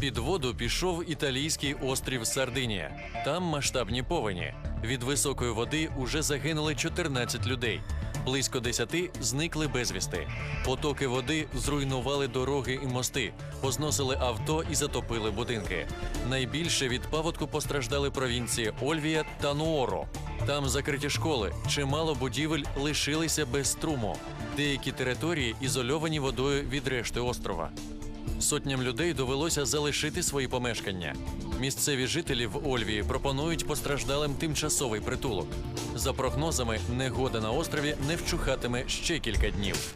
Під воду пішов італійський острів Сардинія. Там масштабні повені. Від високої води уже загинули 14 людей. Близько 10 зникли безвісти. Потоки води зруйнували дороги і мости, позносили авто і затопили будинки. Найбільше від паводку постраждали провінції Ольвія та Нуоро. Там закриті школи, чимало будівель лишилися без струму. Деякі території ізольовані водою від решти острова. Сотням людей довелося залишити свої помешкання. Місцеві жителі в Ольвії пропонують постраждалим тимчасовий притулок. За прогнозами, негода на острові не вчухатиме ще кілька днів.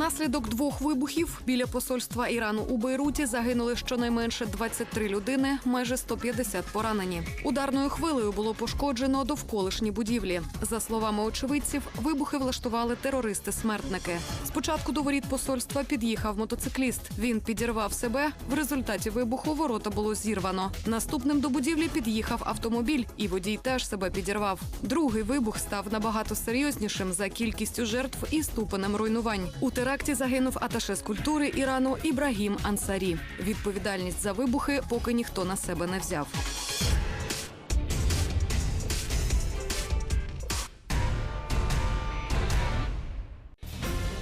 Унаслідок двох вибухів біля посольства Ірану у Бейруті загинули щонайменше 23 людини, майже 150 поранені. Ударною хвилею було пошкоджено довколишні будівлі. За словами очевидців, вибухи влаштували терористи-смертники. Спочатку до воріт посольства під'їхав мотоцикліст. Він підірвав себе. В результаті вибуху ворота було зірвано. Наступним до будівлі під'їхав автомобіль, і водій теж себе підірвав. Другий вибух став набагато серйознішим за кількістю жертв і ступенем руйнувань. У теракті загинув аташе з культури Ірану Ібрагім Ансарі. Відповідальність за вибухи поки ніхто на себе не взяв.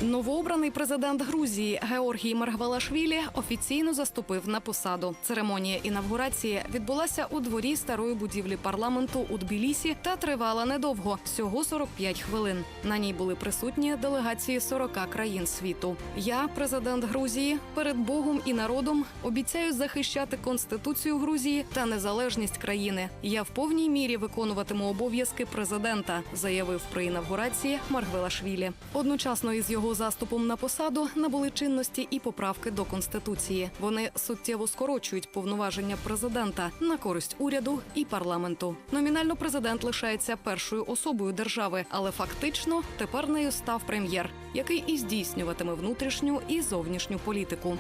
Новообраний президент Грузії Георгій Маргвелашвілі офіційно заступив на посаду. Церемонія інавгурації відбулася у дворі старої будівлі парламенту у Тбілісі та тривала недовго всього 45 хвилин. На ній були присутні делегації 40 країн світу. Я, президент Грузії, перед Богом і народом обіцяю захищати конституцію Грузії та незалежність країни. Я в повній мірі виконуватиму обов'язки президента, заявив при інавгурації Маргвелашвілі. Одночасно із його заступом на посаду набули чинності і поправки до конституції. Вони суттєво скорочують повноваження президента на користь уряду і парламенту. Номінально президент лишається першою особою держави, але фактично тепер нею став прем'єр, який і здійснюватиме внутрішню і зовнішню політику.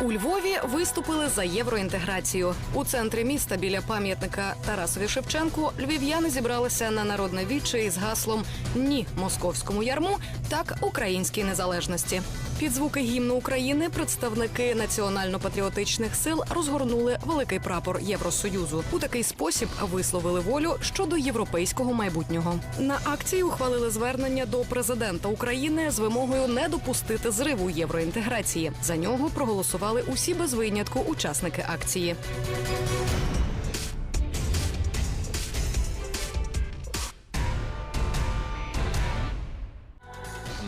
У Львові виступили за євроінтеграцію. У центрі міста біля пам'ятника Тарасові Шевченку львів'яни зібралися на народне віче із гаслом Ні московському ярму, так українській незалежності. Під звуки гімну України представники національно-патріотичних сил розгорнули великий прапор Євросоюзу. У такий спосіб висловили волю щодо європейського майбутнього. На акції ухвалили звернення до президента України з вимогою не допустити зриву євроінтеграції. За нього проголосували усі без винятку учасники акції.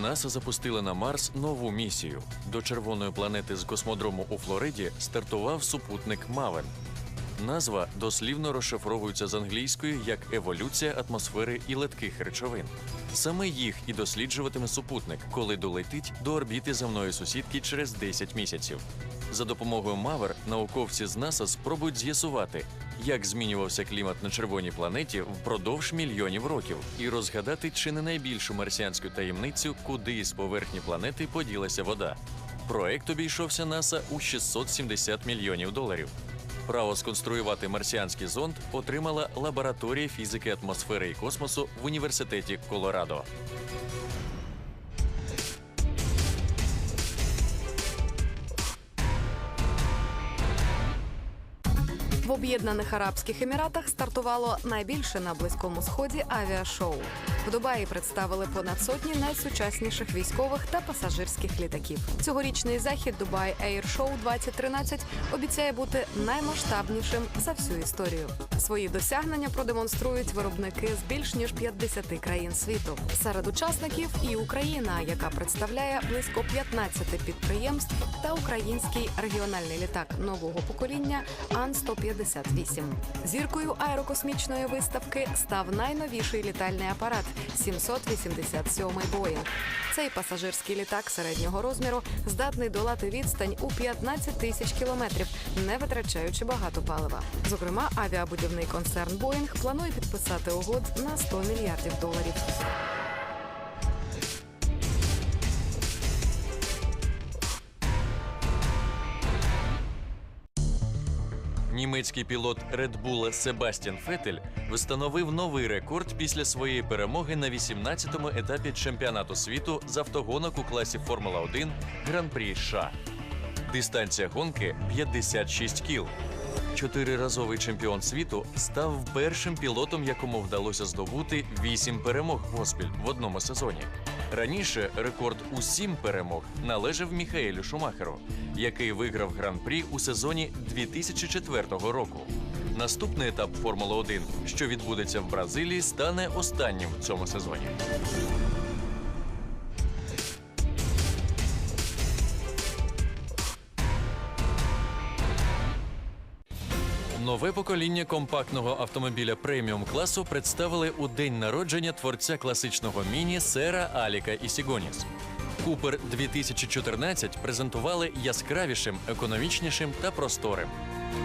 НАСА запустила на Марс нову місію. До червоної планети з космодрому у Флориді стартував супутник Мавен. Назва дослівно розшифровується з англійської як еволюція атмосфери і летких речовин. Саме їх і досліджуватиме супутник, коли долетить до орбіти земної сусідки через 10 місяців. За допомогою Мавер науковці з НАСА спробують з'ясувати, як змінювався клімат на червоній планеті впродовж мільйонів років, і розгадати чи не найбільшу марсіанську таємницю, куди із поверхні планети поділася вода. Проект обійшовся НАСА у 670 мільйонів доларів. Право сконструювати марсіанський зонд отримала лабораторія фізики атмосфери і космосу в університеті Колорадо. В Об'єднаних Арабських Еміратах стартувало найбільше на близькому сході авіашоу. В Дубаї представили понад сотні найсучасніших військових та пасажирських літаків. Цьогорічний захід Dubai Air Show 2013 обіцяє бути наймасштабнішим за всю історію. Свої досягнення продемонструють виробники з більш ніж 50 країн світу. Серед учасників і Україна, яка представляє близько 15 підприємств, та український регіональний літак нового покоління Ан 158 Зіркою аерокосмічної виставки став найновіший літальний апарат 787 Боїнг. Цей пасажирський літак середнього розміру здатний долати відстань у 15 тисяч кілометрів, не витрачаючи багато палива. Зокрема, авіабудівний концерн Боїнг планує підписати угод на 100 мільярдів доларів. Німецький пілот Red Bull Себастьян Фетель встановив новий рекорд після своєї перемоги на 18-му етапі чемпіонату світу з автогонок у класі Формула 1 Гран-прі США. Дистанція гонки 56 кіл. Чотириразовий чемпіон світу став першим пілотом, якому вдалося здобути вісім перемог поспіль в одному сезоні. Раніше рекорд у сім перемог належав Міхаелю Шумахеру, який виграв гран-прі у сезоні 2004 року. Наступний етап Формули 1, що відбудеться в Бразилії, стане останнім в цьому сезоні. Нове покоління компактного автомобіля преміум класу представили у день народження творця класичного міні сера Аліка Ісігоніс. Купер 2014 презентували яскравішим, економічнішим та просторим.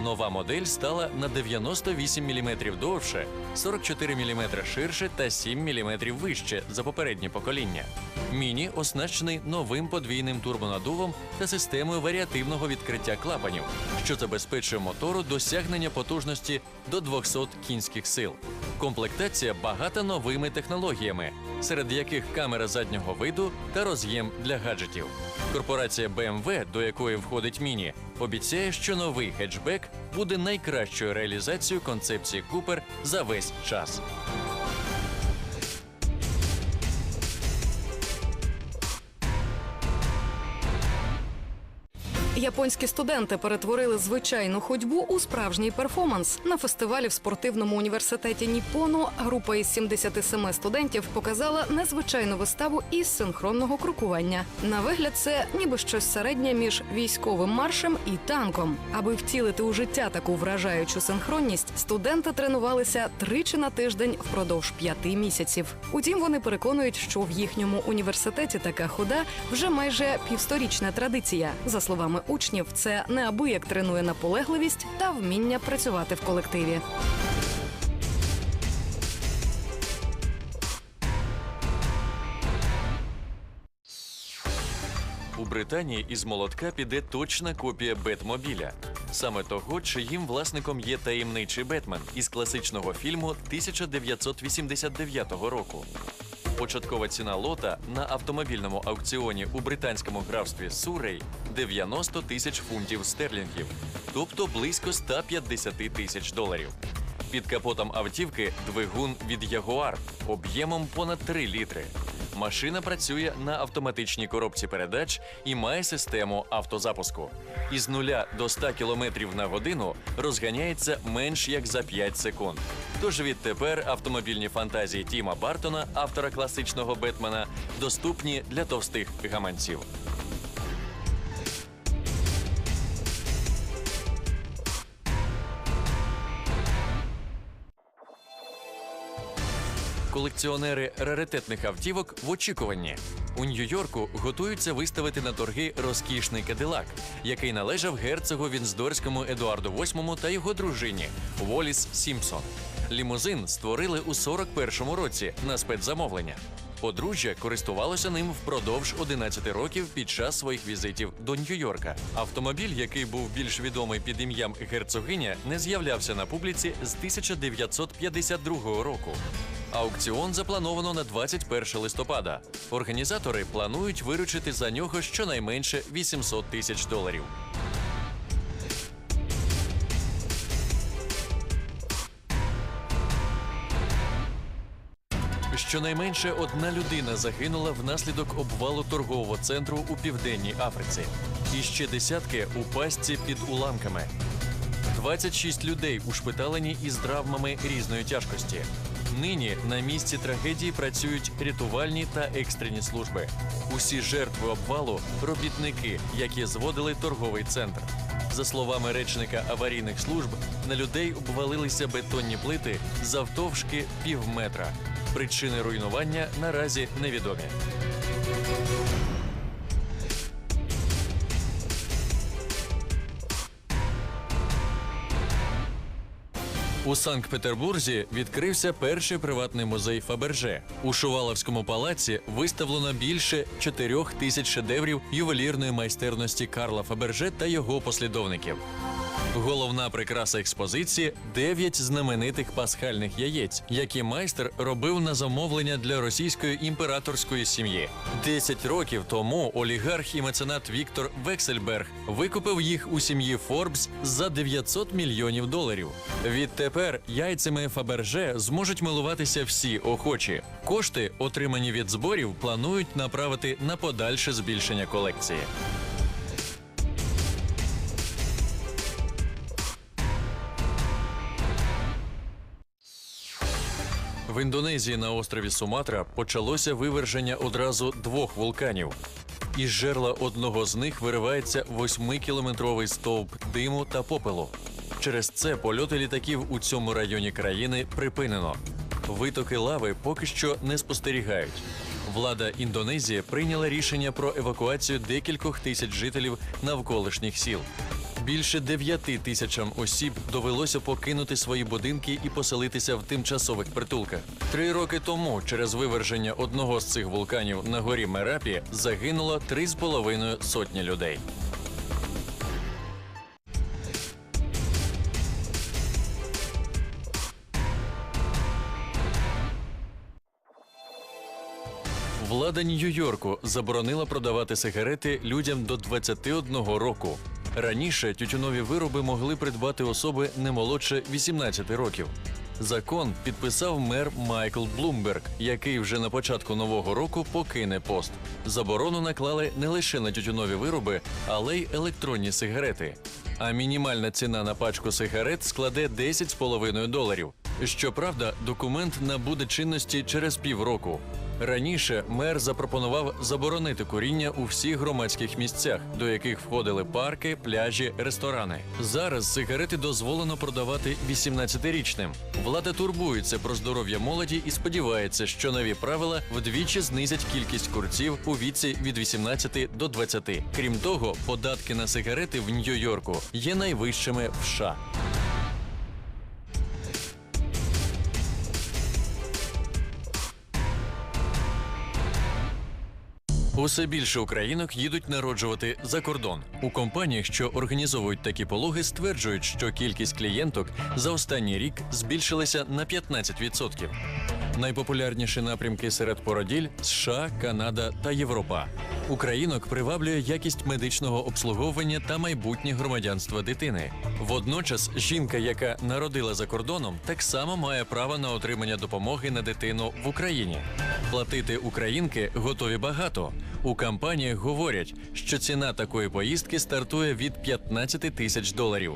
Нова модель стала на 98 мм довше, 44 мм ширше та 7 мм вище за попереднє покоління. Міні оснащений новим подвійним турбонадувом та системою варіативного відкриття клапанів, що забезпечує мотору досягнення потужності до 200 кінських сил. Комплектація багата новими технологіями, серед яких камера заднього виду та роз'єм для гаджетів. Корпорація BMW, до якої входить міні, обіцяє, що новий хетчбек буде найкращою реалізацією концепції Купер за весь час. Японські студенти перетворили звичайну ходьбу у справжній перформанс. На фестивалі в спортивному університеті Ніпону група із 77 студентів показала незвичайну виставу із синхронного крокування. На вигляд, це ніби щось середнє між військовим маршем і танком. Аби втілити у життя таку вражаючу синхронність, студенти тренувалися тричі на тиждень впродовж п'яти місяців. Утім, вони переконують, що в їхньому університеті така хода вже майже півсторічна традиція. За словами учнів, це неабияк тренує наполегливість та вміння працювати в колективі. У Британії із молотка піде точна копія Бетмобіля. Саме того, чиїм власником є таємничий Бетмен із класичного фільму 1989 року. Початкова ціна лота на автомобільному аукціоні у британському графстві Сурей 90 тисяч фунтів стерлінгів, тобто близько 150 тисяч доларів. Під капотом автівки двигун від Ягуар об'ємом понад 3 літри. Машина працює на автоматичній коробці передач і має систему автозапуску. Із нуля до 100 км на годину розганяється менш як за 5 секунд. Тож відтепер автомобільні фантазії Тіма Бартона, автора класичного Бетмена, доступні для товстих гаманців. Колекціонери раритетних автівок в очікуванні. У Нью-Йорку готуються виставити на торги розкішний кадилак, який належав герцогу Вінздорському Едуарду VIII та його дружині Воліс Сімпсон. Лімузин створили у 41-му році на спецзамовлення. Подружжя користувалося ним впродовж 11 років під час своїх візитів до Нью-Йорка. Автомобіль, який був більш відомий під ім'ям герцогиня, не з'являвся на публіці з 1952 року. Аукціон заплановано на 21 листопада. Організатори планують виручити за нього щонайменше 800 тисяч доларів. Щонайменше одна людина загинула внаслідок обвалу торгового центру у південній Африці. І ще десятки у пастці під уламками. 26 людей ушпиталені із травмами різної тяжкості. Нині на місці трагедії працюють рятувальні та екстрені служби. Усі жертви обвалу робітники, які зводили торговий центр. За словами речника аварійних служб, на людей обвалилися бетонні плити завтовшки півметра. Причини руйнування наразі невідомі. У Санкт-Петербурзі відкрився перший приватний музей Фаберже. У Шуваловському палаці виставлено більше чотирьох тисяч шедеврів ювелірної майстерності Карла Фаберже та його послідовників. Головна прикраса експозиції дев'ять знаменитих пасхальних яєць, які майстер робив на замовлення для російської імператорської сім'ї. Десять років тому олігарх і меценат Віктор Вексельберг викупив їх у сім'ї Форбс за 900 мільйонів доларів. Відтепер яйцями Фаберже зможуть милуватися всі охочі. Кошти, отримані від зборів, планують направити на подальше збільшення колекції. В Індонезії на острові Суматра почалося виверження одразу двох вулканів. Із жерла одного з них виривається восьмикілометровий стовп диму та попелу. Через це польоти літаків у цьому районі країни припинено. Витоки лави поки що не спостерігають. Влада Індонезії прийняла рішення про евакуацію декількох тисяч жителів навколишніх сіл. Більше 9 тисячам осіб довелося покинути свої будинки і поселитися в тимчасових притулках. Три роки тому, через виверження одного з цих вулканів на горі Мерапі, загинуло три з половиною сотні людей. Влада Нью-Йорку заборонила продавати сигарети людям до 21 року. Раніше тютюнові вироби могли придбати особи не молодше 18 років. Закон підписав мер Майкл Блумберг, який вже на початку нового року покине пост. Заборону наклали не лише на тютюнові вироби, але й електронні сигарети. А мінімальна ціна на пачку сигарет складе 10,5 доларів. Щоправда, документ набуде чинності через півроку. Раніше мер запропонував заборонити куріння у всіх громадських місцях, до яких входили парки, пляжі, ресторани. Зараз сигарети дозволено продавати 18-річним. Влада турбується про здоров'я молоді і сподівається, що нові правила вдвічі знизять кількість курців у віці від 18 до 20. Крім того, податки на сигарети в Нью-Йорку є найвищими в США. Усе більше українок їдуть народжувати за кордон. У компаніях, що організовують такі пологи, стверджують, що кількість клієнток за останній рік збільшилася на 15%. Найпопулярніші напрямки серед породіль США, Канада та Європа. Українок приваблює якість медичного обслуговування та майбутнє громадянство дитини. Водночас, жінка, яка народила за кордоном, так само має право на отримання допомоги на дитину в Україні. Платити українки готові багато. У компаніях говорять, що ціна такої поїздки стартує від 15 тисяч доларів.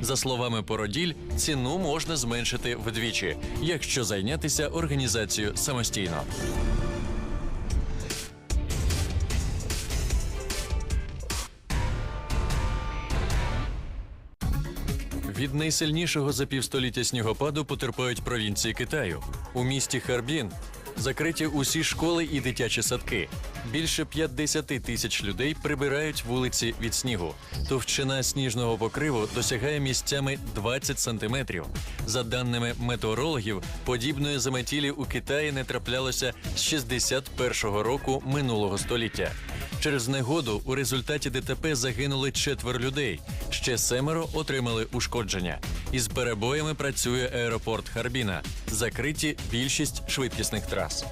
За словами породіль, ціну можна зменшити вдвічі, якщо зайнятися організацією самостійно. Від найсильнішого за півстоліття снігопаду потерпають провінції Китаю. У місті Харбін закриті усі школи і дитячі садки. Більше 50 тисяч людей прибирають вулиці від снігу. Товщина сніжного покриву досягає місцями 20 сантиметрів. За даними метеорологів, подібної заметілі у Китаї не траплялося з 61-го року минулого століття. Через негоду у результаті ДТП загинули четверо людей. Ще семеро отримали ушкодження. Із перебоями працює аеропорт Харбіна. Закриті більшість швидкісних трас.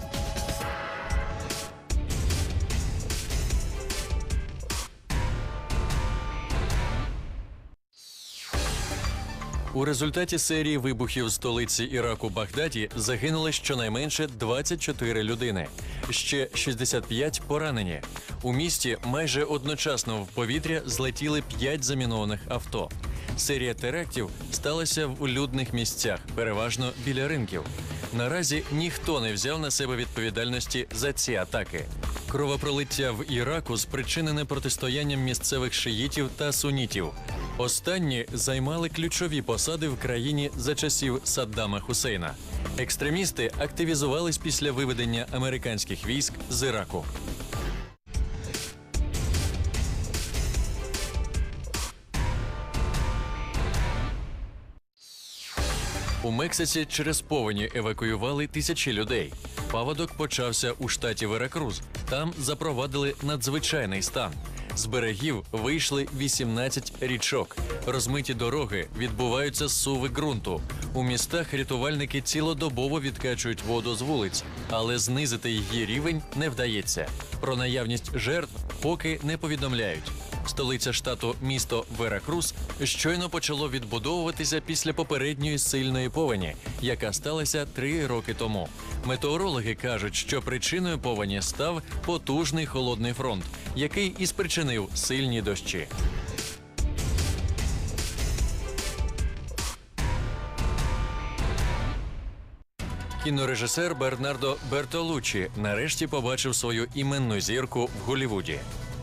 У результаті серії вибухів столиці Іраку Багдаді загинули щонайменше 24 людини. Ще 65 поранені. У місті майже одночасно в повітря злетіли 5 замінованих авто. Серія терактів сталася в людних місцях, переважно біля ринків. Наразі ніхто не взяв на себе відповідальності за ці атаки. Кровопролиття в Іраку спричинене протистоянням місцевих шиїтів та сунітів. Останні займали ключові посади в країні за часів Саддама Хусейна. Екстремісти активізувались після виведення американських військ з Іраку. У Мексиці через повені евакуювали тисячі людей. Паводок почався у штаті Веракрuz. Там запровадили надзвичайний стан. З берегів вийшли 18 річок. Розмиті дороги відбуваються суви ґрунту. У містах рятувальники цілодобово відкачують воду з вулиць, але знизити її рівень не вдається. Про наявність жертв поки не повідомляють. Столиця штату місто Веракрус щойно почало відбудовуватися після попередньої сильної повені, яка сталася три роки тому. Метеорологи кажуть, що причиною повені став потужний холодний фронт, який і спричинив сильні дощі. Кінорежисер Бернардо Бертолуччі нарешті побачив свою іменну зірку в Голлівуді.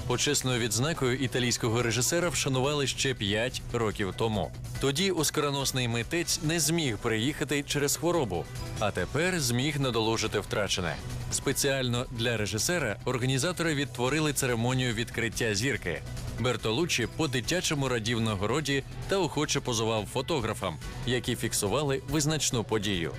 Почесною відзнакою італійського режисера вшанували ще 5 років тому. Тоді оскароносний митець не зміг приїхати через хворобу, а тепер зміг надолужити втрачене. Спеціально для режисера організатори відтворили церемонію відкриття зірки. Бертолуччі по-дитячому радів нагороді та охоче позував фотографам, які фіксували визначну подію.